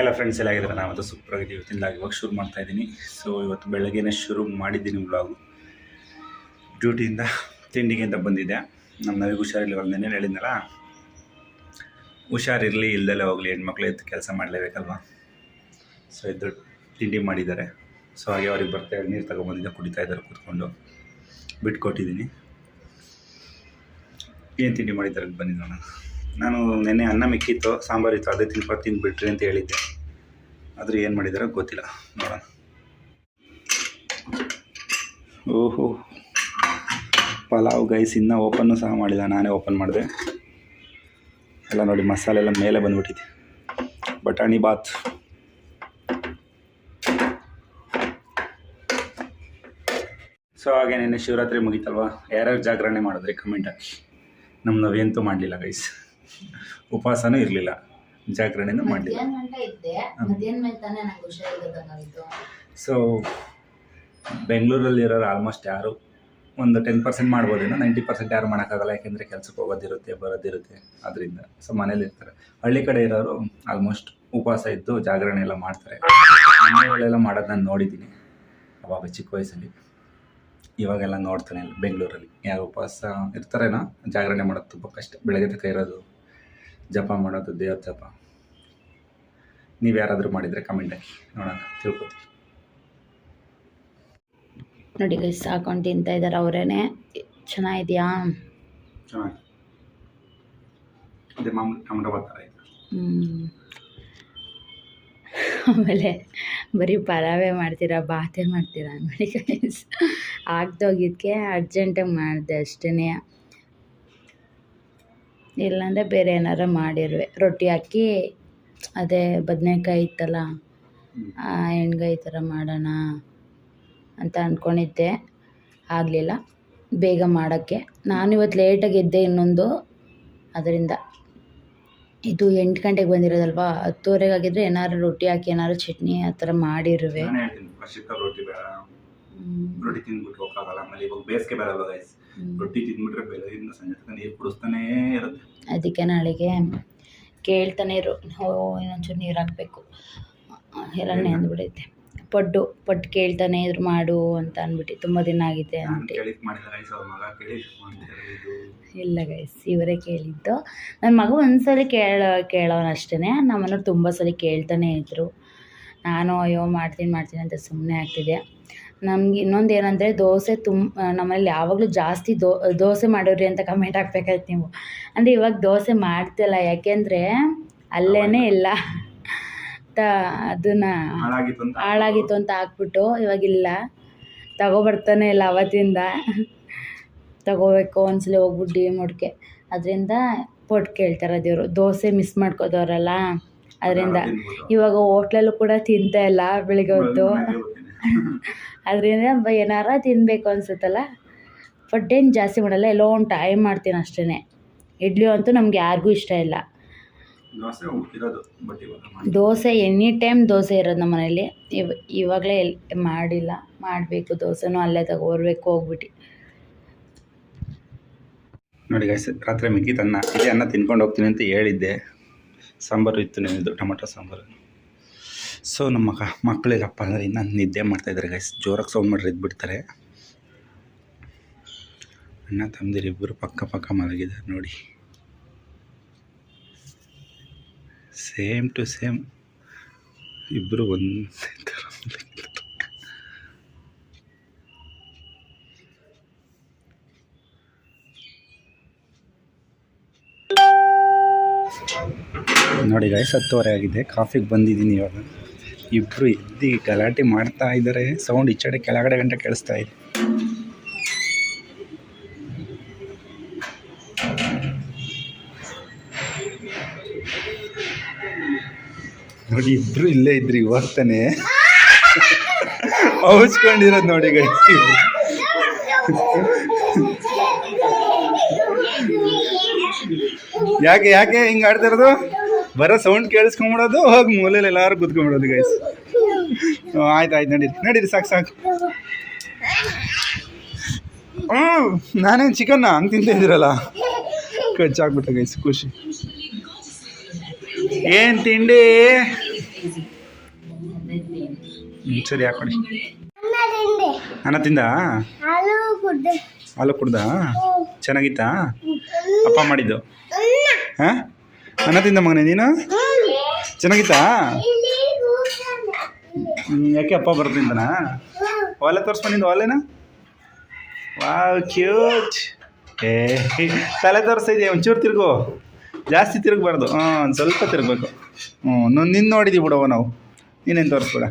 ಎಲ್ಲ ಫ್ರೆಂಡ್ಸ್ ಎಲ್ಲ ಆಗಿದ್ದಾರೆ. ನಾವಂತೂ ಸೂಪರ್ ಆಗಿದ್ದೀವಿ ಇವತ್ತಿಂದ ಇವಾಗ ಶುರು ಮಾಡ್ತಾ ಇದ್ದೀನಿ. ಸೊ ಇವತ್ತು ಬೆಳಗ್ಗೆನೇ ಶುರು ಮಾಡಿದ್ದೀನಿ ವ್ಲಾಗು ಡ್ಯೂಟಿಯಿಂದ ತಿಂಡಿಗೆ ಅಂತ ಬಂದಿದ್ದೆ. ನಮ್ಮ ನವಿಗೆ ಹುಷಾರಿಲ್ಲ ನೆನೆ ಹೇಳಿದ್ನಲ್ಲ, ಹುಷಾರಿರಲಿ, ಇಲ್ದಲ್ಲೇ ಹೋಗಲಿ, ಹೆಣ್ಮಕ್ಳು ಎದ್ದು ಕೆಲಸ ಮಾಡಲೇಬೇಕಲ್ವಾ? ಸೊ ಇದ್ರ ತಿಂಡಿ ಮಾಡಿದ್ದಾರೆ. ಸೊ ಹಾಗೆ ಅವ್ರಿಗೆ ಬರ್ತಾ ನೀರು ತಗೊಂಬಂದಿದ್ದೆ, ಕುಡಿತಾ ಇದ್ದಾರೆ, ಕೂತ್ಕೊಂಡು ಬಿಟ್ಕೊಟ್ಟಿದ್ದೀನಿ. ಏನು ತಿಂಡಿ ಮಾಡಿದ್ದಾರೆ ಬಂದಿದ್ದ ನಾನು ನಾನು ನೆನ್ನೆ ಅನ್ನ ಮಿಕ್ಕಿತ್ತು, ಸಾಂಬಾರು ಇತ್ತು, ಅದೇ ತಿನ್ಪ ತಿಂದುಬಿಟ್ರಿ ಅಂತ ಹೇಳಿದ್ದೆ. ಆದರೆ ಏನು ಮಾಡಿದಾರೋ ಗೊತ್ತಿಲ್ಲ, ನೋಡೋಣ. ಓಹೋ. ಪಲಾವ್ ಗೈಸ್ ಇನ್ನೂ ಓಪನ್ನು ಸಹ ಮಾಡಿಲ್ಲ, ನಾನೇ ಓಪನ್ ಮಾಡಿದೆ. ಎಲ್ಲ ನೋಡಿ, ಮಸಾಲೆ ಎಲ್ಲ ಮೇಲೆ ಬಂದ್ಬಿಟ್ಟಿದೆ. ಬಟಾಣಿ ಬಾತ್. ಸೊ ಹಾಗೆ ನೆನ್ನೆ ಶಿವರಾತ್ರಿ ಮುಗೀತಲ್ವಾ? ಯಾರ್ಯಾರು ಜಾಗರಣೆ ಮಾಡಿದ್ರಿ? ಕಮೆಂಟ್ ಹಾಕಿ. ನಮ್ಮ ನಾವೇಂತೂ ಮಾಡಲಿಲ್ಲ ಗೈಸ್ ಉಪವಾಸನೂ ಇರಲಿಲ್ಲ. ಜಾಗರಣೆನೂ ಮಾಡಲಿಲ್ಲ. ಸೊ ಬೆಂಗಳೂರಲ್ಲಿರೋರು ಆಲ್ಮೋಸ್ಟ್ ಯಾರು ಒಂದು ಟೆನ್ ಪರ್ಸೆಂಟ್ ಮಾಡ್ಬೋದೇನೋ ನೈಂಟಿ ಪರ್ಸೆಂಟ್ ಯಾರು ಮಾಡೋಕ್ಕಾಗಲ್ಲ ಯಾಕೆಂದರೆ ಕೆಲಸಕ್ಕೆ ಹೋಗೋದಿರುತ್ತೆ ಬರೋದಿರುತ್ತೆ ಅದರಿಂದ ಸೊ ಮನೇಲಿ ಇರ್ತಾರೆ. ಹಳ್ಳಿ ಕಡೆ ಇರೋರು ಆಲ್ಮೋಸ್ಟ್ ಉಪವಾಸ ಇದ್ದು ಜಾಗರಣೆ ಎಲ್ಲ ಮಾಡ್ತಾರೆ. ಮನೆಗಳೆಲ್ಲ ಮಾಡೋದು ನಾನು ನೋಡಿದ್ದೀನಿ. ಅವಾಗ ಚಿಕ್ಕ ವಯಸ್ಸಲ್ಲಿ. ಇವಾಗೆಲ್ಲ ನೋಡ್ತಾನೆ ಬೆಂಗಳೂರಲ್ಲಿ. ಯಾರು ಉಪವಾಸ ಇರ್ತಾರೇನೋ ಜಾಗರಣೆ ಮಾಡೋದು ತುಂಬ ಕಷ್ಟ. ಬೆಳಗ್ಗೆ ತಕ್ಕ ಇರೋದು ಜಪ ಮಾಡೋದು ದೇವ್ರ ಜಪ. ನೀವು ಯಾರಾದರೂ ಮಾಡಿದರೆ ಕಮೆಂಟ್ ಹಾಕಿ. ನೋಡೋಣ ತಿಳ್ಕೊತೀವಿ. ನೋಡಿ ಗೈಸ್ ಹಾಕೊಂಡು ತಿಂತಾ ಇದ್ದಾರೆ ಅವರೇನೆ. ಚೆನ್ನಾಗಿದ್ಯಾ? ಚೆನ್ನಾಗಿ ಅದೇ ಮಾಮೂಲಿ ಟೊಮಟೊ ಬರ್ತಾರೆ ಹ್ಮ್. ಆಮೇಲೆ ಬರೀ ಪಲಾವೇ ಮಾಡ್ತೀರಾ ಬಾತೆ ಮಾಡ್ತೀರಾ ನೋಡಿ ಗೈಸ್ ಆಗ್ದೋಗಿದ್ದಕ್ಕೆ ಅರ್ಜೆಂಟಾಗಿ ಮಾಡಿದೆ ಅಷ್ಟೇ ಇಲ್ಲಾಂದರೆ ಬೇರೆ ಏನಾರ ಮಾಡಿರುವೆ. ರೊಟ್ಟಿ ಹಾಕಿ ಅದೇ ಬದನೆಕಾಯಿ ಇತ್ತಲ್ಲ ಎಣ್ಗಾಯಿ ಥರ ಮಾಡೋಣ ಅಂತ ಅಂದ್ಕೊಂಡಿದ್ದೆ ಆಗಲಿಲ್ಲ. ಬೇಗ ಮಾಡೋಕ್ಕೆ. ನಾನು ಇವತ್ತು ಲೇಟಾಗಿ ಎದ್ದೆ ಇನ್ನೊಂದು. ಅದರಿಂದ ಇದು ಎಂಟು ಗಂಟೆಗೆ ಬಂದಿರೋದಲ್ವಾ? ಹತ್ತುವರೆಗೆ ಆಗಿದ್ರೆ ಏನಾದ್ರು ರೊಟ್ಟಿ ಹಾಕಿ ಏನಾದ್ರು ಚಟ್ನಿ ಆ ಥರ ಮಾಡಿರುವೆ. ರೊಟ್ಟಿ ತಿಂದ್ಬಿಟ್ಟು ಹೋಗಕ್ಕಾಗಲ್ಲ ಆಮೇಲೆ ಇವಾಗ ಬೇಸಿಗೆ ಬರಲ್ಲ ಗೈಸ್ ರೊಟ್ಟಿ ತಿಂದ್ಬಿಟ್ರೆ ಬೆಳಗಿನ ಸಂಜೆ ತನಕ ನೀರು ಕುಡಿಸ್ತಾನೇ ಇರುತ್ತೆ. ಅದಕ್ಕೆ ನಾಳೆಗೆ ಕೇಳ್ತಾನೆ ಇರು ಓ ಇನ್ನೊಂಚೂರು ನೀರು ಹಾಕಬೇಕು. ಎಲ್ಲ ಅಂದ್ಬಿಡೈತೆ. ಪಡ್ಡು ಪಡ್ಡು ಕೇಳ್ತಾನೆ ಇದ್ರು ಮಾಡು ಅಂತ ಅಂದ್ಬಿಟ್ಟು ತುಂಬ ದಿನ ಆಗಿದೆ ಅಂದ್ಬಿಟ್ಟು ಇಲ್ಲ ಗೈಸ್ ಇವರೇ ಕೇಳಿದ್ದು. ನನ್ನ ಮಗು ಒಂದ್ಸಲ ಕೇಳ ಕೇಳೋನಷ್ಟೇ ಅಷ್ಟೇ ತುಂಬ ಸಲ ಕೇಳ್ತಾನೆ ಇದ್ರು. ನಾನು ಅಯ್ಯೋ ಮಾಡ್ತೀನಿ ಮಾಡ್ತೀನಿ ಅಂತ ಸುಮ್ಮನೆ ಆಗ್ತಿದೆ ನಮ್ಗೆ ಇನ್ನೊಂದು ಏನಂದರೆ ದೋಸೆ ತುಂಬ ನಮ್ಮಲ್ಲಿ ಯಾವಾಗಲೂ ಜಾಸ್ತಿ ದೋ ದೋಸೆ ಮಾಡೋರಿ ಅಂತ ಕಮೆಂಟ್ ಹಾಕ್ಬೇಕಾಯ್ತು ನೀವು. ಅಂದರೆ ಇವಾಗ ದೋಸೆ ಮಾಡ್ತಿಲ್ಲ ಯಾಕೆಂದರೆ ಅಲ್ಲೇ ಇಲ್ಲ. ತ ಅದನ್ನು ಹಾಳಾಗಿತ್ತು ಅಂತ ಹಾಳಾಗಿತ್ತು ಅಂತ ಹಾಕ್ಬಿಟ್ಟು ಇವಾಗಿಲ್ಲ ತಗೊಬರ್ತಾನೆ ಇಲ್ಲ ಅವತ್ತಿಂದ. ತಗೋಬೇಕು ಒಂದ್ಸಲ ಹೋಗ್ಬಿಟ್ಟು ಡಿ ಮೊಡ್ಕೆ ಅದರಿಂದ ಪೊಟ್ಟು ಕೇಳ್ತಾರೆ ದೇವರು ದೋಸೆ ಮಿಸ್ ಮಾಡ್ಕೋದವ್ರಲ್ಲ. ಅದರಿಂದ ಇವಾಗ ಹೋಟ್ಲಲ್ಲೂ ಕೂಡ ತಿಂತಾ ಇಲ್ಲ ಬೆಳಿಗ್ಗೆ ಹೊತ್ತು. ಅದರಿಂದ ಏನಾರ ತಿನ್ನಬೇಕು ಅನ್ಸುತ್ತಲ್ಲ? ಏನು ಜಾಸ್ತಿ ಮಾಡಲ್ಲ ಎಲ್ಲೋ ಒಂದು ಟೈಮ್ ಮಾಡ್ತೀನಿ ಅಷ್ಟೇ ಇಡ್ಲಿ ಅಂತೂ ನಮ್ಗೆ ಯಾರಿಗೂ ಇಷ್ಟ ಇಲ್ಲ. ದೋಸೆ ಇರೋದು ಬಟ್ ಇವಾಗ ದೋಸೆ ಎನಿ ಟೈಮ್ ದೋಸೆ ಇರೋದು ನಮ್ಮ ಮನೇಲಿ. ಇವ ಇವಾಗಲೇ ಮಾಡಿಲ್ಲ ಮಾಡಬೇಕು ದೋಸೆನೂ ಅಲ್ಲೇ ತಗೋರ್ಬೇಕು ಹೋಗ್ಬಿಟ್ಟು. ನೋಡಿ ಗೈಸ್ ರಾತ್ರಿ ಮಿಕ್ಕಿ ಅನ್ನ ಇದೆ ಅನ್ನ ತಿನ್ಕೊಂಡು ಹೋಗ್ತೀನಿ ಅಂತ ಹೇಳಿದ್ದೆ. ಸಾಂಬಾರು ಇತ್ತು ನೆನೆದು ಟೊಮೊಟೊ ಸಾಂಬಾರು. ಸೊ ನಮ್ಮ ಮಕ್ಕಳಿಗಪ್ಪ ಅಂದರೆ ಇನ್ನು ನಿದ್ದೆ ಮಾಡ್ತಾಯಿದ್ದಾರೆ ಗೈಸ್ ಜೋರಾಗಿ ಸೌಂಡ್ ಮಾಡ್ರೆ ಎದ್ಬಿಡ್ತಾರೆ ಅಣ್ಣ ತಮ್ಮದಿರು ಇಬ್ಬರು ಪಕ್ಕ ಪಕ್ಕ ಮಲಗಿದ್ದಾರೆ ನೋಡಿ. ಸೇಮ್ ಟು ಸೇಮ್ ಇಬ್ಬರು ಒಂದೇ ನೋಡಿ ಗೈಸ್ ಹತ್ತುವರೆ ಆಗಿದೆ. ಕಾಫಿಗೆ ಬಂದಿದ್ದೀನಿ ಇವಾಗ. ಇಬ್ಬರು ಎದ್ದು ಗಲಾಟೆ ಮಾಡ್ತಾ ಇದ್ದಾರೆ. ಸೌಂಡ್ ಈಚೆಡೆ ಕೆಳಗಡೆ ಗಂಟೆ ಕೇಳಿಸ್ತಾ ಇದೆ. ನೋಡಿ, ಇಬ್ರು ಇಲ್ಲೇ ಇದ್ರಿ ಇವಾಗ ತಾನೆ. ನೋಡಿ ಗಟ್ಟಿ ಯಾಕೆ ಯಾಕೆ ಹಿಂಗೆ ಆಡ್ತಾ ಇರೋದು? ಬರೋ ಸೌಂಡ್ ಕೇಳಿಸ್ಕೊಂಬಿಡೋದು ಹೋಗಿ ಮೂಲೆಯಲ್ಲಿ ಎಲ್ಲಾರು ಕುತ್ಕೊಂಡ್ಬಿಡೋದು ಗೈಸ್ ಆಯ್ತು ಆಯ್ತು ನಡೀರಿ ನಡೀರಿ ಸಾಕು ಸಾಕು. ಹ್ಞೂ ನಾನೇನು ಚಿಕನ್ನ? ಹಂಗೆ ತಿಂತ ಇದ್ದೀರಲ್ಲ? ಕಚ್ಚಾಕ್ಬಿಟ್ಟೆ ಗೈಸ್ ಖುಷಿ. ಏನು ತಿಂಡಿ? ಸರಿ ಹಾಕೊಡಿ. ಅನ್ನ ತಿಂದೆ. ಹಾಲು ಕುಡ್ದೆ. ಚೆನ್ನಾಗಿತ್ತಾ? ಅಪ್ಪ ಮಾಡಿದ್ದು? ಹಾಂ? ಅನ್ನ ತಿಂದ ಮಗನೇ ನೀನು? ಚೆನ್ನಾಗಿತ್ತಾ. ಯಾಕೆ ಅಪ್ಪ ಹ್ಮ್. ಒಲೆ ನಿಂದು ಒಲೆನ. ವಾವ್ ಕ್ಯೂಟ್ ಏ, ತಲೆ ತೋರಿಸ್ತಾ ಒಂಚೂರು ತಿರುಗು. ಜಾಸ್ತಿ ತಿರುಗಬಾರ್ದು. ಹಾಂ ಒಂದು ಸ್ವಲ್ಪ ತಿರುಗಬೇಕು. ಹ್ಞೂ ನಿನ್ನ ನೋಡಿದ್ದೀವಿ ಬಿಡವ ನಾವು. ನೀನೇನು ತೋರಿಸ್ಬೇಡ.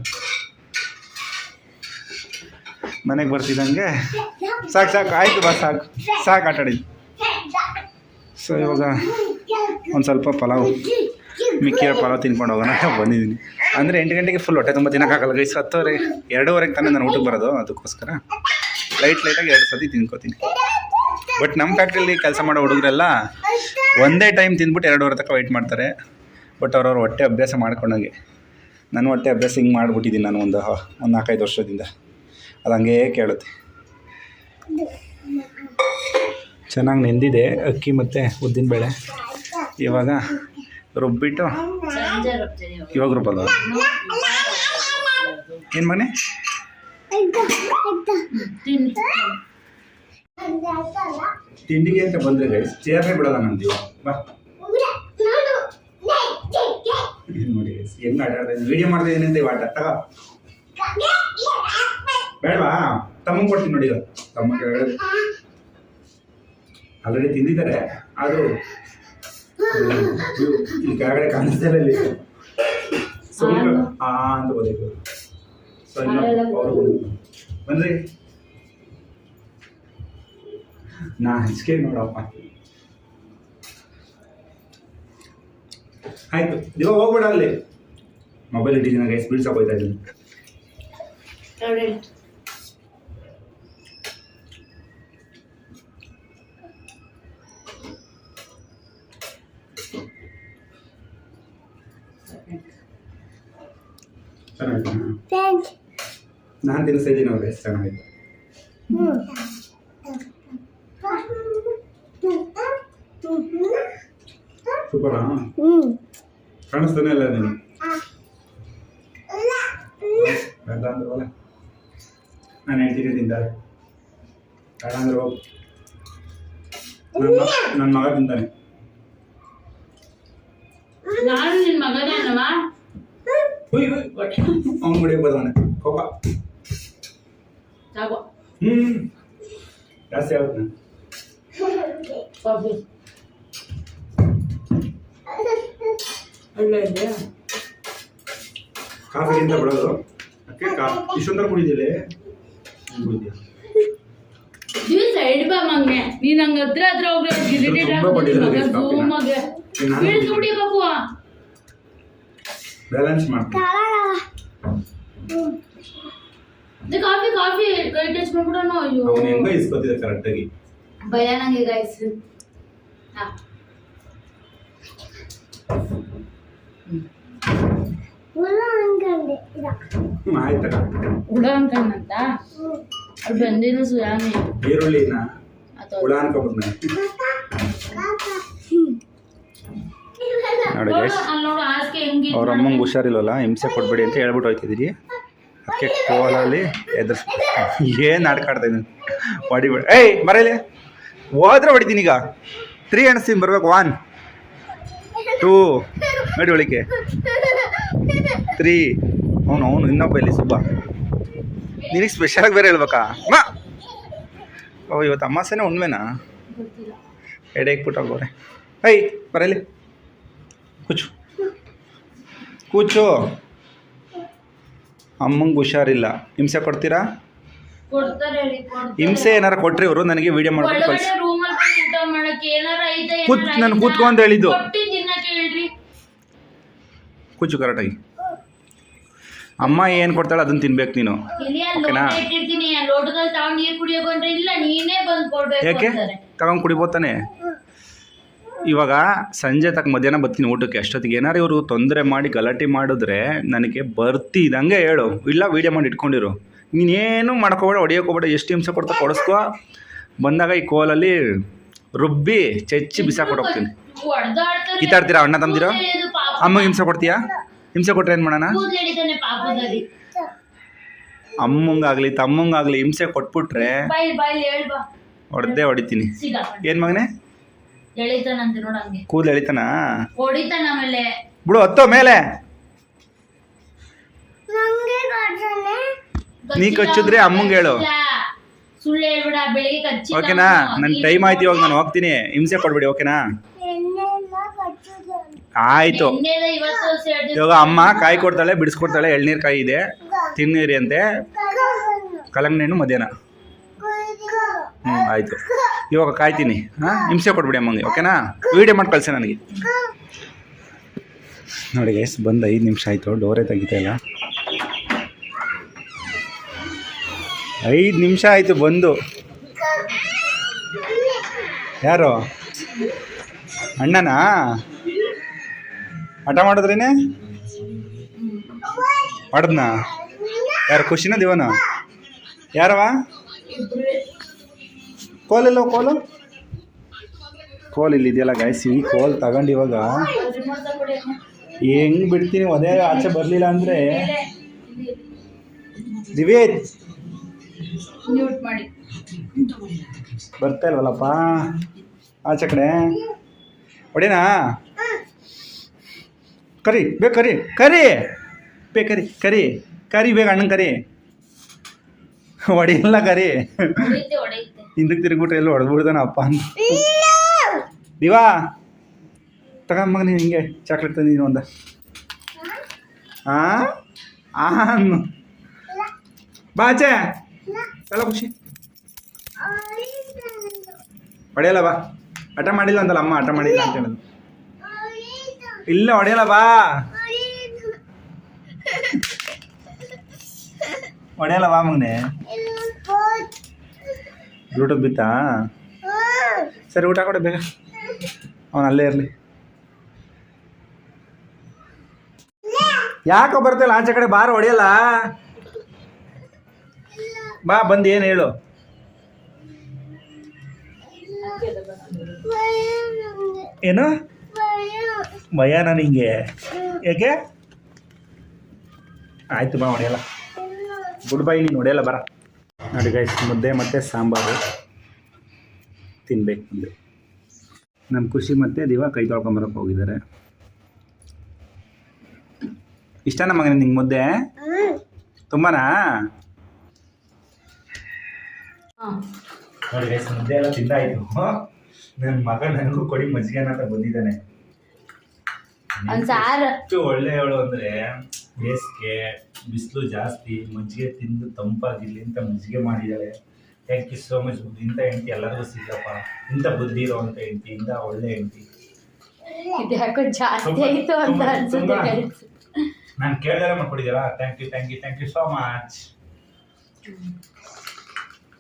ಮನೆಗೆ ಬರ್ತಿದ್ದಂಗೆ. ಸಾಕು ಸಾಕು, ಆಯಿತು ಬಾ, ಸಾಕು. ಸಾಕು ಆಟಾಡಿದ್ದು ಸೊ ಇವಾಗ ಒಂದು ಸ್ವಲ್ಪ ಪಲಾವ್. ಮಿಕ್ಕಿರೋ ಪಲಾವ್ ತಿನ್ಕೊಂಡು ಹೋಗೋಣ ಬಂದಿದ್ದೀನಿ. ಅಂದರೆ ಎಂಟು ಗಂಟೆಗೆ ಫುಲ್ ಹೊಟ್ಟೆ ತುಂಬ ತಿನ್ನೋಕ್ಕಾಗಲ್ಲ ಗೈಸ್ ಹತ್ತುವರೆ ಎರಡೂವರೆಗೆ ತಾನೇ ನಾನು ಊಟಕ್ಕೆ ಬರೋದು ಅದಕ್ಕೋಸ್ಕರ. ಲೈಟ್ ಲೈಟಾಗಿ ಎರಡು ಸತಿ ತಿನ್ಕೋತೀನಿ. ಬಟ್ ನಮ್ಮ ಫ್ಯಾಕ್ಟ್ರಿಯಲ್ಲಿ ಕೆಲಸ ಮಾಡೋ ಹುಡುಗರೆಲ್ಲ ಒಂದೇ ಟೈಮ್ ತಿಂದ್ಬಿಟ್ಟು ಎರಡೂವರೆ ತನಕ ವೈಟ್ ಮಾಡ್ತಾರೆ. ಬಟ್ ಅವ್ರವ್ರ ಹೊಟ್ಟೆ ಅಭ್ಯಾಸ ಮಾಡ್ಕೊಂಡಂಗೆ. ನನ್ನ ಹೊಟ್ಟೆ ಅಭ್ಯಾಸ ಹಿಂಗೆ ಮಾಡಿಬಿಟ್ಟಿದ್ದೀನಿ ನಾನು ಒಂದು ಒಂದು ನಾಲ್ಕೈದು ವರ್ಷದಿಂದ. ಅದು ಹಂಗೇ ಕೇಳುತ್ತೆ. ಚೆನ್ನಾಗಿ ನೆಂದಿದೆ, ಅಕ್ಕಿ ಮತ್ತು ಉದ್ದಿನಬೇಳೆ ಇವಾಗ ರುಬ್ಬಿಟ್ಟು ಇವಾಗ. ರುಬ್ಬಲ್ಲ ಏನು ಮನೆ. ತಿಂಡಿಗೆ ಅಂತ ಬಂದ್ರೆ ಗೈಸ್ ಚೇರ್ನೇ ಬಿಡಲ್ಲ ನಮ್ದು ಬಾ ನೋಡು. ಗೈಸ್ ಹೆಂಗ್ ಆಟ ಆಡ್ತಾ ವಿಡಿಯೋ ಮಾಡ್ತಾ ಅಂತ ಇವಾಗ ತಗ ನೇ, ನೇ. ಬೇಡವಾ ತಮ್ಮ ಕೊಡ್ತೀನಿ ನೋಡಿ. ತಮ್ಮ ಆಲ್ರೆಡಿ ತಿಂದಿದ್ದಾರೆ ಆದರೂ ಈ ಕೆಳಗಡೆ ಕಾಣಿಸ್ತಾ ಇಲ್ಲ ಇಲ್ಲಿ. ಆ. ಅಂತ ಬದಕು ಸೊ ಇನ್ನು ಅವರು ಬನ್ರಿ ನಾ ಹಂಚಿಕೆ ನೋಡಪ್ಪ. ಆಯ್ತು. ಇವಾಗ ಹೋಗ್ಬೇಡ ಅಲ್ಲಿ. ಮೊಬೈಲ್ ಇಟ್ಟಿದ್ದೀನಿ ಸ್ಪೀಡ್ ಸಾಕು ಹೋಯ್ತಾ ಇದ್ದೀನಿ. ಚೆನ್ನಾಗಿತ್ತು Thanks. ನಾನು ತಿನ್ನಿಸ್ತಾ ಇದ್ದೀನಿ ಅವ್ರಿಗೆ ಎಷ್ಟು ಚೆನ್ನಾಗಿತ್ತು ಹ್ಮ್. ಸೂಪರಾ ಹ್ಮ್. ಕಾಣಿಸ್ತಾನೆ ಇಲ್ಲ ನೀನು ಇಲ್ಲ. ಬೇಡ ಅಂದ್ರೆ ಹೋಗಲ್ಲ ನಾನು ಹೇಳ್ತೀನಿ ತಿಂತಾರೆ ಬೇಡ ಅಂದ್ರೆ ಹೋಗು ನನ್ನ ನನ್ನ ಮಗ ತಿಂತಾನೆ ನಾನು ನಿನ್ನ ಮಗನೇನವ ಹುಯ್ ಹುಯ್ ಅವ್ನು ಹೊಡಿಯಕ್ಕೆ ಬರ್ತಾನೆ ಕೋಪ ಹ್ಞೂ ಜಾಸ್ತಿ ಆಗುತ್ತೆ. ಕಾಫಿ ಒಳ್ಳೆ ಇದೆ. ಕಾಫಿಗಿಂತ ಬಿಡೋದು. ಅಕ್ಕೆ ಕಾ ಇಷ್ಟೊಂದರ ಕುಡಿದಿಲ್ಲ ನೀವು ಸೈಡ್ ಬಾ ಮಂಗೆ ನೀನು ಹಂಗ ಹತ್ರ ಹತ್ರ ಹೋಗ್ರೆ ಕಾಫಿನ. ಝೂಮಗೆ ನಾನು ಬೀಳ್ತು ಕುಡಿಬೇಕು ಬ್ಯಾಲೆನ್ಸ್ ಮಾಡ್ತೀನಿ ಕಾಫಿ ಕಾಫಿ ಕೈ ಟಚ್ ಮಾಡ್ಬಿಡೋಣ ಅಯ್ಯೋ. ಅವನು ಹೆಂಗೋ ಇಸ್ಕೊತಿದ್ದೆ ಕರೆಕ್ಟಾಗಿ ಭಯ ನಂಗೆ ಗೈಸ್ ಹುಳ ಆಯ್ತಕ್ಕ ಹುಡ ಅನ್ಕೊಂಡಂತ. ಅದು ಬಂದಿರೋ ಸುಯಾಮಿ. ಈರುಳ್ಳಿನ ಅಥವಾ ಹುಳ. ಹ್ಮ್. ನೋಡಿ ಗೈಸ್ ಅವ್ರ ಅಮ್ಮಂಗೆ ಹುಷಾರಿಲ್ಲಲ್ಲ ಹಿಂಸೆ ಕೊಡಬೇಡಿ ಅಂತ ಹೇಳ್ಬಿಟ್ಟು ಹೋಯ್ತಿದ್ದೀರಿ ಅದಕ್ಕೆ ಕೋಲಲ್ಲಿ ಎದುರ್ಸ್ ಏನು ಇದ್ದೀನಿ? ಹೊಡಿಬೇಡ. ಏಯ್ ಬರಲಿ ಹೋದ್ರೆ ಹೊಡಿತೀನಿ ಈಗ. ತ್ರೀ ಎಣಿಸ್ತೀನಿ ಬರ್ಬೇಕು ಒನ್ ಟೂ ನೋಡಿ ಒಳಿಕೆ ತ್ರೀ ಅವನು ಅವನು ಇನ್ನೊಬ್ಬ ಇಲ್ಲಿ ಸುಬ್ಬ. ನಿನಗೆ ಸ್ಪೆಷಲಾಗಿ ಬೇರೆ ಹೇಳ್ಬೇಕಾ? ಮಾ! ಓ ಇವತ್ತು ಅಮಾಸೆನೇ ಉಣ್ಮೆನಾ ಎಡೆ ಇಕ್ಬಿಟ್ಟು ಹೋಗೋರೆ ಐ ಬರಲಿ ಕೂಚು. ಅಮ್ಮಂಗೆ ಹುಷಾರಿಲ್ಲ. ಹಿಂಸೆ ಕೊಡ್ತೀರಾ? ಹಿಂಸೆ ಏನಾರ ಕೊಟ್ರಿ ಇವರು ನನಗೆ ವಿಡಿಯೋ ಮಾಡ್ಕೊಂಡು ಕಳ್ಸಿ. ಕೂತ್ ನಾನು ಕೂತ್ಕೊ ಅಂತ ಹೇಳಿದ್ದು ಕೂಚು ಕರೆಕ್ಟಾಗಿ. ಅಮ್ಮ ಏನು ಕೊಡ್ತಾಳೆ ಅದನ್ನ ತಿನ್ಬೇಕು ನೀನು. ಓಕೆನಾ? ಲೋಟದಲ್ಲಿ ತಗೊಂಡು ಕುಡಿಯೋಕೆ ಇವಾಗ ಸಂಜೆ ತಕ್ಕ ಮಧ್ಯಾಹ್ನ ಬರ್ತೀನಿ ಊಟಕ್ಕೆ. ಅಷ್ಟೊತ್ತಿಗೆ ಏನಾರು ಇವರು ತೊಂದರೆ ಮಾಡಿ ಗಲಾಟೆ ಮಾಡಿದ್ರೆ ನನಗೆ ಬರ್ತಿದಂಗೆ ಹೇಳು. ಇಲ್ಲ ವೀಡಿಯೋ ಮಾಡಿ ಇಟ್ಕೊಂಡಿರು. ನೀನೇನು ಮಾಡ್ಕೋಬೇಡ ಹೊಡಿಯೋಕೋಬೇಡ ಎಷ್ಟು ಹಿಂಸೆ ಕೊಡ್ತಾ ಕೊಡಿಸ್ಕೋ. ಬಂದಾಗ ಈ ಕೋಲಲ್ಲಿ ರುಬ್ಬಿ ಚಚ್ಚಿ ಹೊಡ್ದಾಡ್ತಾರೆ ಕಿತ್ತಾಡ್ತೀರಾ ಅಣ್ಣ ತಂದಿರೋ ಅಮ್ಮಗೆ ಹಿಂಸೆ ಕೊಡ್ತೀಯಾ? ಹಿಂಸೆ ಕೊಟ್ರೆ ಏನು ಮಾಡೋಣ? ಅಮ್ಮಂಗಾಗಲಿ ತಮ್ಮಂಗಾಗಲಿ ಹಿಂಸೆ ಕೊಟ್ಬಿಟ್ರೆ ಹೊಡೆದೇ ಹೊಡಿತೀನಿ. ಏನ್ ಮಗನೇ? ಎಳಿತಾನಂತೆ ನೋಡ ಹಂಗೆ. ಕೂದಲು ಎಳಿತಾನ? ಹೊಡಿತಾನ ಆಮೇಲೆ. ಬಿಡು ಹತ್ತೋ ಮೇಲೆ. ನಂಗೆ ನೀ ಕಚ್ಚಿದ್ರೆ ಅಮ್ಮಂಗೆ ಹೇಳು. ಸುಳ್ಳು ಹೇಳ್ಬೇಡ ಬೆಳಿಗ್ಗೆ ಕಚ್ಚಿ ಓಕೆನಾ? ನನ್ ಟೈಮ್ ಆಯ್ತು ಇವಾಗ ನಾನು ಹೋಗ್ತೀನಿ. ಹಿಂಸೆ ಕೊಡ್ಬಿಡಿ ಓಕೆನಾ? ಎಣ್ಣೆಲ್ಲ ಆಯ್ತು. ಇವತ್ತು ಇವಾಗ ಅಮ್ಮ ಕಾಯಿ ಕೊಡ್ತಾಳೆ ಬಿಡಿಸ್ಕೊಡ್ತಾಳೆ ಎಳ್ನೀರ್ ಕಾಯಿ ಇದೆ. ತಿನ್ನೀರಿ ಅಂತೆ. ಕಲ್ಲಂಗಡಿ ಹಣ್ಣು ಮಧ್ಯಾಹ್ನ. ಹ್ಞೂ ಆಯಿತು. ಇವಾಗ ಕಾಯ್ತೀನಿ. ಹಾಂ ಹಿಂಸೆ ಕೊಟ್ಬಿಡಿ ಅಮ್ಮಂಗೆ ಓಕೆನಾ? ವೀಡಿಯೋ ಮಾಡಿ ಕಳಿಸಿ ನನಗೆ. ನೋಡಿ ಎಸ್ ಬಂದು ಐದು ನಿಮಿಷ ಆಯಿತು ಡೋರೇ ತೆಗಿತಾ ಇಲ್ಲ. ಐದು ನಿಮಿಷ ಆಯಿತು ಬಂದು. ಯಾರು? ಅಣ್ಣನಾ? ಹಠ ಮಾಡಿದ್ರೇನೆ ಮಾಡಿದ್ನಾ? ಯಾರು ಖುಷಿನ ದಿವನ? ಯಾರವ ಕೋಲಿಲ್ಲ ಕೋಲು ಕೋಲ್ ಇಲ್ಲಿದೆಯಲ್ಲ ಗಾಯ್ಸಿ ಈ ಕೋಲ್ ತಗೊಂಡು ಇವಾಗ ಹೆಂಗ್ ಬಿಡ್ತೀನಿ? ಒದೇ ಆಚೆ ಬರಲಿಲ್ಲ ಅಂದರೆ? ಮಾಡಿ. ಬರ್ತಾ ಇಲ್ವಲ್ಲಪ್ಪ? ಆಚೆ ಕಡೆ. ಹೊಡೇನಾ ಕರಿ ಬೇಕು ಕರಿ ಕರಿ! ಬೇ ಕರಿ ಕರಿ ಕರಿ ಬೇಗ ಅಣ್ಣನ ಕರಿ. ಹೊಡೆಯಲ್ಲ ಕರಿ. ಹಿಂದಕ್ಕೆ ತಿರುಗ್ಬಿಟ್ರೆ ಎಲ್ಲ ಹೊಡೆದ್ಬಿಡ್ತಾನ ಅಪ್ಪ ಅಂತ ದಿವಾ ತಗೊಂಬ ನೀನು ಹಿಂಗೆ ಚಾಕ್ಲೇಟ್ ತಂದಿದ್ದೀನಿ ಒಂದು ಹಾಂ ಆನು ಬಾಚೆ ಎಲ್ಲ ಖುಷಿ ಹೊಡೆಯಲ್ಲ ಬಾ ಹಠ ಮಾಡಿಲ್ಲ ಅಂತಲ್ಲ ಅಮ್ಮ ಹಠ ಮಾಡಿಲ್ಲ ಅಂತ ಹೇಳೋದು ಇಲ್ಲ ಹೊಡೆಯಲ್ಲ ಬಾ ಹೊಡೆಯಲ್ಲ ಬಾ ಮಗನೆ ಬ್ಲೂಟೂತ್ ಬಿತ್ತಾ? ಸರಿ, ಊಟ ಕೊಡಿ ಬೇಗ. ಅವನು ಅಲ್ಲೇ ಇರಲಿ. ಯಾಕೋ ಬರ್ತಿಲ್ಲ ಆಚೆ ಕಡೆ ಬಾರ ಹೊಡೆಯಲ್ಲ? ಬಾ, ಬಂದು ಏನು ಹೇಳು? ಏನು? ಭಯ ನನಗೆ. ಯಾಕೆ ಆಯ್ತು ಬಾ, ಹೊಡೆಯಲ್ಲ. ಗುಡ್ ಬೈ ನೀನು ಹೊಡೆಯಲ್ಲ ಬರ ನೋಡಿ ಗೈಸ್ ಮುದ್ದೆ ಮತ್ತು ಸಾಂಬಾರು ತಿನ್ಬೇಕು ಅಂದರೆ ನಮ್ಮ ಖುಷಿ ಮತ್ತು ದಿವ ಕೈ ತೊಳ್ಕೊಂಬರಕ್ಕೆ ಹೋಗಿದ್ದಾರೆ. ಇಷ್ಟನಾ ಮಗನ ನಿಂಗೆ ಮುದ್ದೆ? ತುಂಬಾನಾ? ಹಾಂ ನೋಡಿ ಗೈಸ್ ಮುದ್ದೆ ಎಲ್ಲ ತಿಂದಾಯ್ತು ನನ್ನ ಮಗ ನನಗೂ ಕೊಡಿ ಮಜ್ಜಿಗೆ ಅಂತ ಬಂದಿದ್ದಾನೆ. ಒಳ್ಳೆಯವಳು ಅಂದರೆ ಬೇಸಿಗೆ ಬಿಸಿಲು ಜಾಸ್ತಿ ಮಜ್ಜಿಗೆ ತಿಂದು ತಂಪಾಗಿರಲಿ ಅಂತ ಮಜ್ಜಿಗೆ ಮಾಡಿದ್ದಾಳೆ ಥ್ಯಾಂಕ್ ಯು ಸೋ ಮಚ್ ಬುದ್ಧಿ. ಇಂಥ ಹೆಂಡತಿ ಎಲ್ಲರಿಗೂ ಸಿಗಪ್ಪ ಇಂಥ ಬುದ್ಧಿ ಇರೋವಂಥ ಹೆಂಡತಿ ಇಂಥ ಒಳ್ಳೆ ಹೆಂಡತಿ. ಇದು ಯಾಕೋ ಜಾಸ್ತಿ ಆಯ್ತು ಅಂತ ಅನ್ಸುತ್ತೆ ನಾನು ಕೇಳಿದ್ರೆ ಮಾಡ್ಕೊಡಿದ್ದೀರಾ thank you thank you thank you so much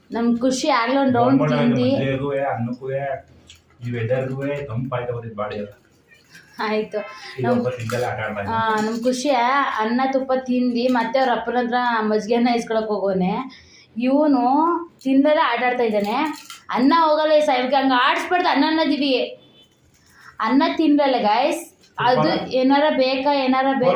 ನಮ್ ಖುಷಿ ಆಗ್ಲೇ ಒಂದು ರೌಂಡ್ ತಿಂದು. ಮದುವೆಗೂ ಅನ್ನಕ್ಕೂ ಈ ವೆದರ್ಗೂ ತಂಪಾಯ್ತಾ ಬರ್ತಿದ್ ಬಾಡಿ ಎಲ್ಲ ಆಯ್ತು. ನಮ್ ಒಬ್ಬ ತಿಂದಲ್ಲ ಆಟ ಆಡ್ತಾ ಆ, ನಮ್ ಖುಷಿ ಅನ್ನ ತುಪ್ಪ ತಿಂದು ಮತ್ತೆ ಅವ್ರ ಅಪ್ಪನ ಹತ್ರ ಮಜ್ಜಿಗೆನ ಇಸ್ಕೊಳಕ್ ಹೋಗೋನೆ. ಇವನು ತಿಂದಲೇ ಆಟ ಆಡ್ತಾ ಇದ್ದಾನೆ. ಅನ್ನ ಹೋಗಲ್ಲ ಈ ಹಂಗ ಹಂಗೆ ಆಡಿಸ್ಬಾರ್ದು ಅನ್ನ ಅನ್ನೋದಿವಿ. ಅನ್ನ ತಿನ್ಲಲ್ಲ ಗಾಯ್ಸ್ ಅದು ಏನಾರ ಬೇಕಾ ಏನಾರ ಬೇಕು.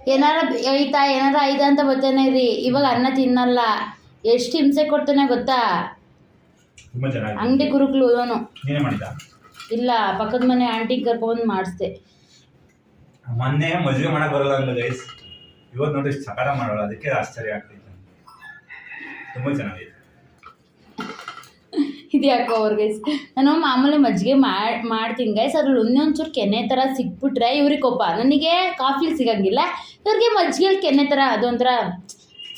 ಏನಾರ ಐತಾ ಏನಾರ ಐತಾ ಅಂತ ಬರ್ತಾನೆ ರೀ. ಇವಾಗ ಅನ್ನ ತಿನ್ನಲ್ಲ. ಎಷ್ಟು ಹಿಂಸೆ ಕೊಡ್ತಾನೆ ಗೊತ್ತಾ? ತುಂಬ ಚೆನ್ನಾಗಿ ಅಂಗಡಿ ಕುರುಕ್ಲು ಇವನು ನೀನೇ ಮಾಡಿದ್ದ? ಇಲ್ಲ ಪಕ್ಕದ ಮನೆ ಆಂಟಿ ಕರ್ಕೊಂಡು ಮಾಡಿಸ್ದೆ. ಮೊನ್ನೆ ಮದುವೆ ಮಾಡಕ್ ಬರಲ್ಲ ಅಂದ ಗೈಸ್ ಇವತ್ತು ನೋಡಿ ಸಕಾರ ಮಾಡೋಲ್ಲ ಅದಕ್ಕೆ ಆಶ್ಚರ್ಯ ಆಗ್ತೈತೆ ತುಂಬ ಚೆನ್ನಾಗಿದೆ. ಇದು ಯಾಕೋ ಅವ್ರಿಗೆ ನಾನು ಮಾಮೂಲಿ ಮಜ್ಜಿಗೆ ಮಾಡಿ ಮಾಡ್ತೀನಿ ಗೈಸ್ ಅದ್ರಲ್ಲಿ ಒಂದೊಂಚೂರು ಕೆನೆ ಥರ ಸಿಕ್ಬಿಟ್ರೆ ಇವ್ರಿಗೆ ಕೊಪ್ಪ ನನಗೆ ಕಾಫಿಲಿ ಸಿಗಂಗಿಲ್ಲ. ಇವ್ರಿಗೆ ಮಜ್ಜಿಗೆ ಕೆನೆ ಥರ ಅದೊಂಥರ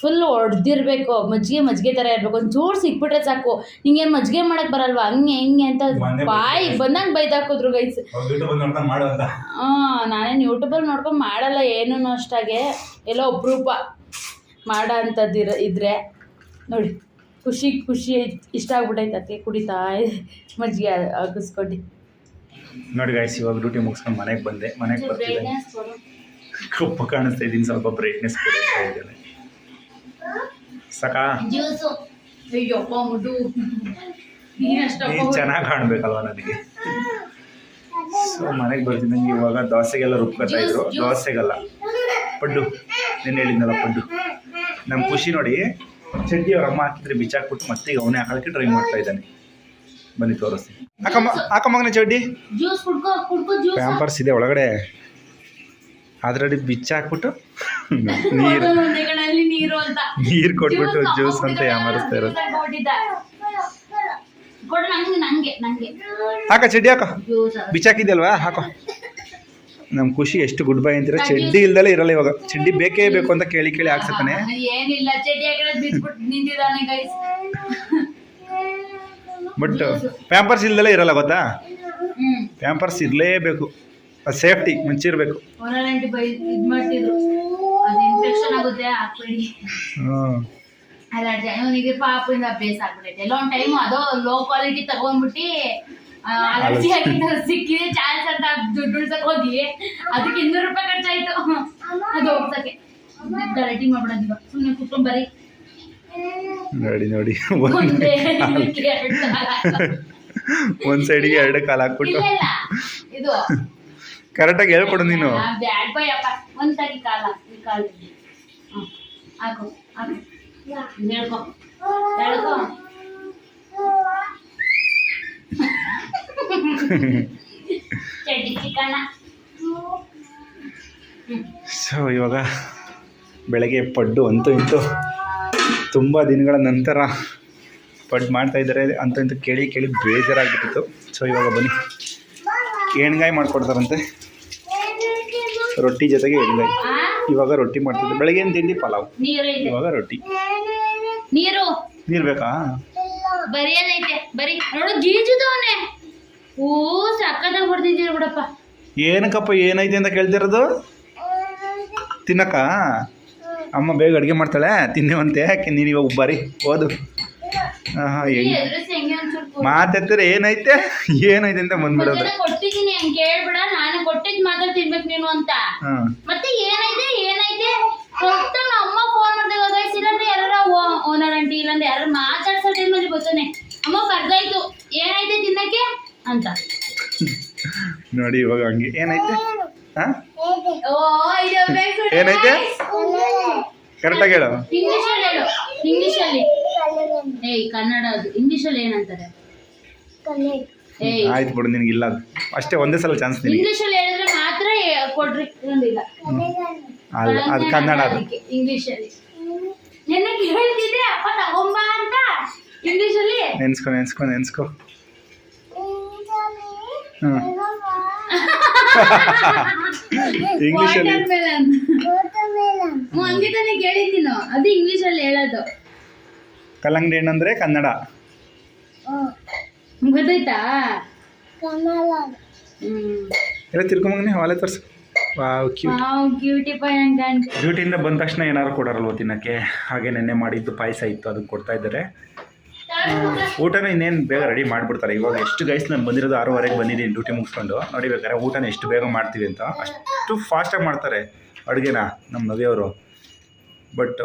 ಫುಲ್ ಹೊಡ್ದಿರ್ಬೇಕು. ಮಜ್ಜಿಗೆ ಮಜ್ಜಿಗೆ ಥರ ಇರಬೇಕು. ಒಂದು ಜೋರ್ ಸಿಕ್ಬಿಟ್ರೆ ಸಾಕು. ನಿಂಗೇನು ಮಜ್ಜಿಗೆ ಮಾಡಕ್ಕೆ ಬರಲ್ವಾ? ಹಂಗೆ ಹಿಂಗೆ ಅಂತ ಬಾಯಿ. ಬಂದಂಗೆ ಬೈದಾಕಿದ್ರು ಗೈಸ್ ಹಾಂ ನಾನೇನು ಯೂಟ್ಯೂಬಲ್ಲಿ ನೋಡ್ಕೊಂಡು ಮಾಡಲ್ಲ ಏನೂ ಅಷ್ಟಾಗೆ. ಎಲ್ಲೋ ಅಪರೂಪ ಮಾಡೋ ಅಂಥದ್ದಿರ ಇದ್ರೆ. ನೋಡಿ ಖುಷಿ ಖುಷಿ ಇಷ್ಟ ಆಗ್ಬಿಟ್ಟೈತೆ ಅದಕ್ಕೆ ಕುಡಿತಾ. ಮಜ್ಜಿಗೆ ಹಾಕಿಸ್ಕೊಂಡು. ನೋಡಿ ಗಾಯ್ಸ್ ಇವಾಗ ಡ್ಯೂಟಿ ಮುಗಿಸ್ಕೊಂಡು ಮನೆಗೆ ಬಂದೆ. ಮನೆಗೆ ಬರ್ತಿದ್ದೆ. ಕಪ್ಪು ಕಾಣಿಸ್ತಾ ಇದ್ದೀನಿ ಸ್ವಲ್ಪ ಬ್ರೈಟ್ನೆಸ್ ಕೊಡ್ತಾ ಇದ್ದೇನೆ ಸಾಕಾ? ಜ್ಯೂಸು ಅಯ್ಯಪ್ಪ ಮುದು ನೀನು ಚೆನ್ನಾಗಿ ಕಾಣ್ಬೇಕಲ್ವ ನನಗೆ? ಸೊ ಮನೆಗೆ ಬರ್ತಿದ್ದಂಗೆ ಇವಾಗ ದೋಸೆಗೆಲ್ಲ ರುಬ್ಕೊತಾ ಇದ್ರು. ದೋಸೆಗೆಲ್ಲ. ಪಡ್ಡು. నేను ಹೇಳಿದ್ನಲ್ಲ ಪಡ್ಡು. ನಮ್ಮ ಖುಷಿ ನೋಡಿ ಚಡ್ಡಿ ಅವ್ರ ಅಮ್ಮ ಹಾಕಿದ್ರೆ ಬಿಚ್ಚಾಕ್ಬಿಟ್ಟು ಮತ್ತೆ ಈಗ ಅವನೇ ಹಾಕಿ ಟ್ರೈ ಮಾಡ್ತಾ ಇದ್ದಾನೆ. ಬನ್ನಿ ತೋರಿಸ್ತೀನಿ. ಅಕ್ಕಮ್ಮ ಹಾಕಮ್ಮಗನ ಚಡ್ಡಿ? ಪ್ಯಾಂಪರ್ಸ್ ಇದೆ ಒಳಗಡೆ. ಅದರಲ್ಲಿ ಬಿಚ್ಚಾಕ್ಬಿಟ್ಟು ನೀರು. ನೀರು ಅಂತ. ನೀರು ಕೊಟ್ಬಿಟ್ಟು ಜ್ಯೂಸ್ ಅಂತ ಯಾಮಾರಿಸ್ತಾ ಇರೋದು. ಕೊಡು ನಂಗೆ ನಂಗೆ ನಂಗೆ. ಹಾಕ ಚಡ್ಡಿ ಹಾಕೋ. ಬಿಚಾಕಿದ್ಯಲ್ವಾ ಬಿಚ್ಚಾಕಿದ್ಯಲ್ವಾ? ಹಾಕೋ. ನಮ್ ಖುಷಿ ಎಷ್ಟು ಗುಡ್ ಬೈ ಅಂತೀರ? ಚಡ್ಡಿ ಇಲ್ದಲೇ ಇರಲ್ಲ ಇವಾಗ. ಚಡ್ಡಿ ಬೇಕೇ ಬೇಕು ಅಂತ ಕೇಳಿ ಕೇಳಿ ಹಾಕ್ಸತಾನೆ ಏನಿಲ್ಲ ಚಡ್ಡಿ ಹಾಕಿರೋದು ಬಿಟ್ಬಿಟ್ಟು ನಿಂತಿದ್ದಾನೆ ಗೈಸ್ ಬಟ್ ಪ್ಯಾಂಪರ್ಸ್ ಇಲ್ದಲೇ ಇರಲ್ಲ ಗೊತ್ತಾ? ಪ್ಯಾಂಪರ್ಸ್ ಇರಲೇಬೇಕು. ಸೇಫ್ಟಿ ಮುಂಚಿರ್ಬೇಕು. ಇನ್ಫೆಕ್ಷನ್ ಆಗುತ್ತೆ ಹಾಕ್ಬೇಡಿ ಅಲರ್ಜಿ. ಅವನಿಗೆ ಪಾಪದಿಂದ ಅಭ್ಯಾಸ ಆಗ್ಬಿಟ್ಟೈತೆ ಎಲ್ಲ ಒಂದ್ ಟೈಮ್ ಅದೋ ಲೋ ಕ್ವಾಲಿಟಿ ತಗೊಂಡ್ಬಿಟ್ಟು ಅಲರ್ಜಿ ಆಗಿದ್ದು ಸಿಕ್ಕಿದೆ. ಚಾನ್ಸ್ ಅಂತ ದುಡ್ಡು ಉಳ್ಸಕ್ ಹೋಗಿ. ಅದಕ್ಕೆ ಇನ್ನೂರು ರೂಪಾಯಿ ಖರ್ಚಾಯ್ತು. ಅದು ಹೋಗ್ಸಕ್ಕೆ. ಗಲಾಟಿ ಮಾಡ್ಬಿಡೋದು ಇವಾಗ. ಸುಮ್ಮನೆ ಕುತ್ಕೊಂಡ್ ಬರೀ ನೋಡಿ ನೋಡಿ. ಒಂದ್ ಸೈಡಿಗೆ ಎರಡು ಕಾಲು. ಹಾಕ್ಬಿಟ್ಟು. ಇದು ಕರೆಕ್ಟಾಗಿ ಹೇಳ್ಕೊಡು ನೀನು. ಬ್ಯಾಡ್ ಬಾಯ್ ಅಪ್ಪ ಒಂದ್ ಸರಿ ಕಾಲ ಈ ಕಾಲ ಹ್ಮ್ ಹಾಕು ಹಾಕು. ಇದ್ ಹೇಳ್ಕೊ ಹೇಳ್ಕೊ. ಚಡ್ಡಿ ಚಿಕನ. ಸೊ ಇವಾಗ ಬೆಳಗ್ಗೆ ಪಡ್ಡು ಅಂತೂ ಇಂತು ತುಂಬ ದಿನಗಳ ನಂತರ ಪಡ್ಡು ಮಾಡ್ತಾ ಇದ್ದಾರೆ. ಅಂತೂ ಇಂತೂ ಕೇಳಿ ಕೇಳಿ ಬೇಜಾರಾಗ್ಬಿಟ್ಟಿತ್ತು. ಸೊ ಇವಾಗ ಬನ್ನಿ. ಎಣ್ಗಾಯಿ ಮಾಡ್ಕೊಡ್ತಾರಂತೆ. ರೊಟ್ಟಿ ಜೊತೆಗೆ ಎಣ್ಣೆ. ಇವಾಗ ರೊಟ್ಟಿ ಮಾಡ್ತಿದ್ದೆ. ಬೆಳಗ್ಗೆ ಏನು ತಿಂಡಿ ಪಲಾವ್. ಇವಾಗ ರೊಟ್ಟಿ. ನೀರು. ನೀರು ಬೇಕಾ? ಬರಿಯೋದೈತೆ ಬರಿ. ನೋಡು ಗೀಜುದವನೆ ಓ ಸಕ್ಕತ್ತಾಗಿ ಹೊಡೆದಿದ್ದೀರ ಬಿಡಪ್ಪ. ಏನಕ್ಕಪ್ಪ ಏನೈತೆ ಅಂತ ಕೇಳ್ತಿರೋದು? ತಿನ್ನಕ್ಕ? ಅಮ್ಮ ಬೇಗ ಅಡುಗೆ ಮಾಡ್ತಾಳೆ. ತಿನ್ನುವಂತೆ. ಯಾಕೆ ನೀನು ಇವಾಗ ಬರೀ. ಓದು. ಹಾಂ ಹಾಂ ಮಾತಾಡ್ತಾರೆ ಏನೈತೆ? ಏನೈತೆ ಅಂತ ಬಂದ್ಬಿಡೋದು. ಕೊಟ್ಟಿದ್ದೀನಿ ಹಂಗೆ ಕೇಳ್ಬಿಡ ನಾನು ಕೊಟ್ಟಿದ್ ಮಾತ್ರ ತಿನ್ಬೇಕು ನೀನು ಅಂತ. ಮತ್ತೆ ಏನೈತೆ? ಏನೈತೆ? ನಮ್ಮ ಅಮ್ಮ ಫೋನ್ ಮಾಡ್ದಾಗ ಗೈಸ್ ಇಲ್ಲಾಂದ್ರೆ ಯಾರ ಓನರ್ ಆಂಟಿ ಇಲ್ಲಾಂದ್ರೆ ಯಾರು ಮಾತಾಡ್ಸೋ ಟೈಮಲ್ಲಿ ಬರ್ತಾನೆ ಅಮ್ಮ ಕರ್ದಾಯ್ತು. ಏನೈತೆ ತಿನ್ನಕ್ಕೆ? ಅಂತ. ನೋಡಿ ಇವಾಗ ಹಂಗೆ. ಏನೈತೆ? ಏನೈತೆ? ಕರೆಕ್ಟಾಗಿ ಹೇಳು. ಇಂಗ್ಲಿಷ್ ಅಲ್ಲಿ ಹೇಳು. ಇಂಗ್ಲಿಷ್ ಅಲ್ಲಿ. ಏಯ್ ಕನ್ನಡ ಅದು. ಇಂಗ್ಲಿಷ್ ಅಲ್ಲಿ ಏನಂತಾರೆ? ಆಯ್ತು ಬಿಡು ನಿನಗೆ ಇಲ್ಲ. ಅಷ್ಟೇ ಒಂದೇ ಸಲ ಚಾನ್ಸ್ ನಿನಗೆ ಇಂಗ್ಲಿಷ್ ಅಲ್ಲಿ ಹೇಳಿದ್ರೆ ಮಾತ್ರ ಕೊಡ್ರಿ ಅಲ್ಲ ಅದು ಕನ್ನಡ ಅದು. ಇಂಗ್ಲಿಷ್ ಅಲ್ಲಿ. ನಿನಗೆ ಹೇಳ್ತಿದ್ದೆ ಅಪ್ಪ ತಗೊಂಬ ಅಂತ. ಇಂಗ್ಲಿಷ್ ಅಲ್ಲಿ? ನೆನ್ಸ್ಕೊ ನೆನ್ಸ್ಕೊ ನೆನ್ಸ್ಕೊ. Watermelon. ಹ್ಞೂ ಹಂಗೆ ತಾನೇ ಕೇಳಿದ್ ನೀನು ಅದು ಇಂಗ್ಲಿಷ್ ಅಲ್ಲಿ ಹೇಳೋದು. ಕಲ್ಲಂಗಡಿ ಹಣ್ಣು ಅಂದರೆ ಕನ್ನಡ ಗೊತ್ತಾಯ್ತಾ? ಎಲ್ಲ ತಿರ್ಕೊಂಬಂಗನೆ ವಾಲೆ ತರ್ಸು. ವಾವ್ ಕ್ಯೂ ವಾವ್ ಕ್ಯೂಟಿ ಅಂತ ಡ್ಯೂಟಿಯಿಂದ ಬಂದ ತಕ್ಷಣ ಏನಾದ್ರು ಕೊಡೋರಲ್ವ ತಿನ್ನಕ್ಕೆ? ಹಾಗೆ ನೆನ್ನೆ ಮಾಡಿದ್ದು ಪಾಯಸ ಇತ್ತು ಅದಕ್ಕೆ ಕೊಡ್ತಾ ಇದ್ದಾರೆ. ಊಟನ ಇನ್ನೇನು ಬೇಗ ರೆಡಿ ಮಾಡಿಬಿಡ್ತಾರೆ. ಇವಾಗ ಎಷ್ಟು ಗೈಸ್ ನಾನು ಬಂದಿರೋದು ಆರೂವರೆಗೆ ಬಂದಿದ್ದೀನಿ ಡ್ಯೂಟಿ ಮುಗಿಸ್ಕೊಂಡು. ನೋಡಿ ಬೇಕಾದ್ರೆ ಊಟನ ಎಷ್ಟು ಬೇಗ ಮಾಡ್ತೀವಿ ಅಂತ. ಅಷ್ಟು ಫಾಸ್ಟಾಗಿ ಮಾಡ್ತಾರೆ ಅಡುಗೆನ ನಮ್ಮ ನವಿಯವರು. ಬಟ್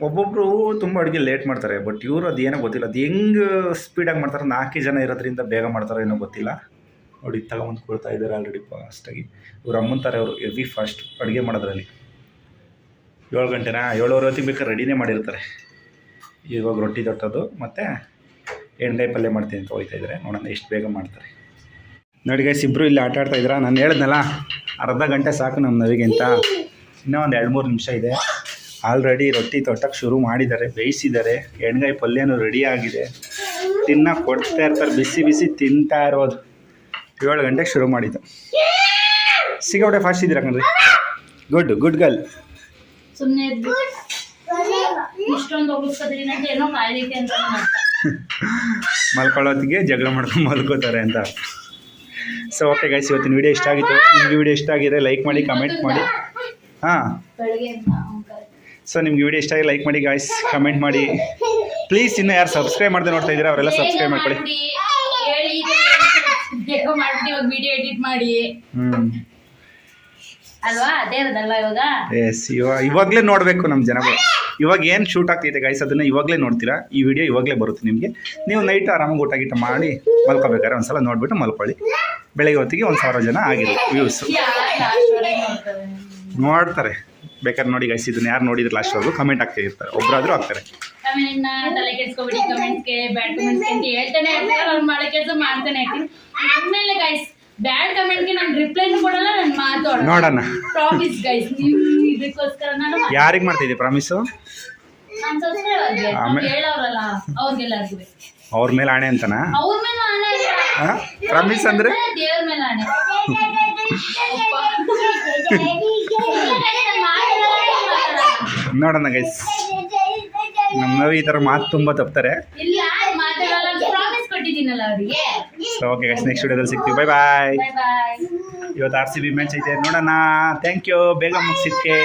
ಒಬ್ಬೊಬ್ಬರು ತುಂಬ ಅಡುಗೆ ಲೇಟ್ ಮಾಡ್ತಾರೆ ಬಟ್ ಇವರು ಅದೇನೋ ಗೊತ್ತಿಲ್ಲ. ಅದು ಹೆಂಗೆ ಸ್ಪೀಡಾಗಿ ಮಾಡ್ತಾರೆ, ನಾಲ್ಕು ಜನ ಇರೋದ್ರಿಂದ ಬೇಗ ಮಾಡ್ತಾರೆ ಏನೋ ಗೊತ್ತಿಲ್ಲ. ನೋಡಿ, ತಗೊಂಬಂದು ಕೊಡ್ತಾ ಇದ್ದಾರೆ ಆಲ್ರೆಡಿ ಫಾಸ್ಟಾಗಿ ಇವ್ರು ಅಮ್ಮಂತಾರೆ ಅವರು ಎವಿ ಫಾಸ್ಟ್ ಅಡುಗೆ ಮಾಡೋದ್ರಲ್ಲಿ. ಏಳು ಗಂಟೆನಾ? ಏಳುವರೆ ಹೊತ್ತಿಗೆ ಬೇಕಾದ್ರೆ ರೆಡಿನೇ ಮಾಡಿರ್ತಾರೆ. ಇವಾಗ ರೊಟ್ಟಿ ತೊಟ್ಟೋದು ಮತ್ತು ಎಣ್ಣೆ ಪಲ್ಯ ಮಾಡ್ತೀನಿ ಅಂತ ಹೋಗ್ತಾ ಇದ್ದಾರೆ ನೋಡೋಣ ಎಷ್ಟು ಬೇಗ ಮಾಡ್ತಾರೆ. ನೋಡಿ ಗೈಸ್ ಇಬ್ಬರು ಇಲ್ಲಿ ಆಟ ಆಡ್ತಾ ಇದ್ದೀರಾ ನಾನು ಹೇಳಿದ್ನಲ್ಲ, ಅರ್ಧ ಗಂಟೆ ಸಾಕು ನಮ್ಮ ನವಿಗೆ ಅಂತ ಇನ್ನೂ ಒಂದು ಎರಡು ಮೂರು ನಿಮಿಷ ಇದೆ. ಆಲ್ರೆಡಿ ರೊಟ್ಟಿ ತೊಟ್ಟಕ್ಕೆ ಶುರು ಮಾಡಿದ್ದಾರೆ ಬೇಯಿಸಿದ್ದಾರೆ. ಎಣ್ಗಾಯಿ ಪಲ್ಯನೂ ರೆಡಿ ಆಗಿದೆ. ತಿನ್ನ ಕೊಡ್ತಾ ಇರ್ತಾರೆ ಬಿಸಿ ಬಿಸಿ ತಿಂತಾ ಇರೋದು. ಏಳು ಗಂಟೆಗೆ ಶುರು ಮಾಡಿದ್ದು. ಸಿಗೋಟೆ ಫಾಸ್ಟ್ ಇದ್ದೀರಾ ಕಣ್ರಿ? ಗುಡ್ ಗುಡ್ ಗರ್ಲ್ ಮಲ್ಕೊಳ್ಳೋತ್ತಿಗೆ ಜಗಳ ಮಾಡ್ಕೊಂಡು ಮಲ್ಕೋತಾರೆ ಅಂತ. ಸೊ ಓಕೆ ಗೈಸ್ ಇವತ್ತಿನ ವಿಡಿಯೋ ಇಷ್ಟ ಆಗಿತ್ತು. ನಿಮಗೆ ವಿಡಿಯೋ ಇಷ್ಟ ಆಗಿದೆ ಲೈಕ್ ಮಾಡಿ ಕಮೆಂಟ್ ಮಾಡಿ. ಹಾಂ. ಸೊ ನಿಮ್ಗೆ ವಿಡಿಯೋ ಇಷ್ಟ ಆಗಿ ಲೈಕ್ ಮಾಡಿ ಗಾಯ್ಸ್ ಕಮೆಂಟ್ ಮಾಡಿ. ಪ್ಲೀಸ್ ಇನ್ನು ಯಾರು ಸಬ್ಸ್ಕ್ರೈಬ್ ಮಾಡದೆ ನೋಡ್ತಾ ಇದ್ದೀರಾ ಅವರೆಲ್ಲ ಸಬ್ಸ್ಕ್ರೈಬ್ ಮಾಡ್ಕೊಳ್ಳಿ. ವಿಡಿಯೋ ಎಡಿಟ್ ಮಾಡಿ. ಹ್ಞೂ ಅಲ್ವಾ? ಅದೇ ಇರೋದಲ್ವಾ ಇವಾಗ? ಎಸ್ ಇವಾಗ ಇವಾಗಲೇ ನೋಡಬೇಕು ನಮ್ಮ ಜನಗಳು ಇವಾಗ ಏನು ಶೂಟ್ ಆಗ್ತೈತೆ ಗೈಸ್ ಅದನ್ನು ಇವಾಗಲೇ ನೋಡ್ತೀರಾ? ಈ ವಿಡಿಯೋ ಇವಾಗಲೇ ಬರುತ್ತೆ ನಿಮಗೆ. ನೀವು ನೈಟ್ ಆರಾಮಾಗಿ ಊಟ ಗೀಟ ಮಾಡಿ ಮಲ್ಕೋಬೇಕಾದ್ರೆ ಒಂದು ಸಲ ನೋಡಿಬಿಟ್ಟು ಮಲ್ಕೊಳ್ಳಿ. ಬೆಳಗ್ಗೆ ಹೊತ್ತಿಗೆ ಒಂದು ಸಾವಿರ ಜನ ಆಗಿರ್ಲಿ ವ್ಯೂಸ್ ನೋಡ್ತಾರೆ. ಬೇಕಾದ್ರೆ ನೋಡಿ ಗೈಸ್ ಇದನ್ನ ಯಾರು ನೋಡಿದ್ರು ಅವರು ಕಮೆಂಟ್ ಆಗ್ತಾ ಇರ್ತಾರೆ ಒಬ್ಬರಾದ್ರೂ ಆಗ್ತಾರೆ ಕಮೆಂಟ್ನ ತಲೆ ಕೆಡ್ಸ್ಕೊಬಿಡಿ ಕಮೆಂಟ್ಸ್ಗೆ ಬ್ಯಾಡ್ ಕಮೆಂಟ್ಸ್ಗೆ ಅಂತ ಹೇಳ್ತಾನೆ ಇರ್ತಾರೆ ಅವ್ರು ಮಾಡೋ ಕೆಲಸ ಮಾಡ್ತಾನೆ ಇರ್ತೀನಿ ಆಮೇಲೆ ಗೈಸ್ ಬ್ಯಾಡ್ ಕಮೆಂಟ್ಗೆ ನಾನು ರಿಪ್ಲೈನು ಕೊಡಲ್ಲ ನಾನು ಮಾತಾಡೋಣ ನೋಡೋಣ ಪ್ರಾಮಿಸ್ ಗೈಸ್ ನೀವು ಇದಕ್ಕೋಸ್ಕರ ನಾನು ಯಾರಿಗೆ ಮಾಡ್ತಿದ್ದೆ ಪ್ರಾಮಿಸು ನಾನು ಹೇಳೋರಲ್ಲ ಅವ್ರಿಗೆಲ್ಲರಿಗೂ ಅವ್ರ ಮೇಲೆ ಆಣೆ ಅಂತನಾ ಅವ್ರ ಮೇಲೆ ಆಣೆ ಪ್ರಾಮಿಸ್ ಅಂದ್ರೆ ದೇವ್ರ ಮೇಲೆ ಆಣೆ ನೋಡೋಣ ಗೈಸ್ ನಮ್ಮ ಈ ಥರ ಮಾತು ತುಂಬ ತಪ್ತಾರೆ. ಸೊ ಓಕೆ ಗೈಸ್ ನೆಕ್ಸ್ಟ್ ವಿಡಿಯೋದಲ್ಲಿ ಸಿಗ್ತೀವಿ. ಬೈ ಬಾಯ್ ಬಾಯ್ ಬಾಯ್ ಇವತ್ತು ಆರ್ ಸಿ ಬಿ ಮ್ಯಾಚ್ ಐತೆ. ನೋಡೋಣ. ಥ್ಯಾಂಕ್ ಯು ಬೇಗ ಮುಗಿಸಿದ್ಕೆ.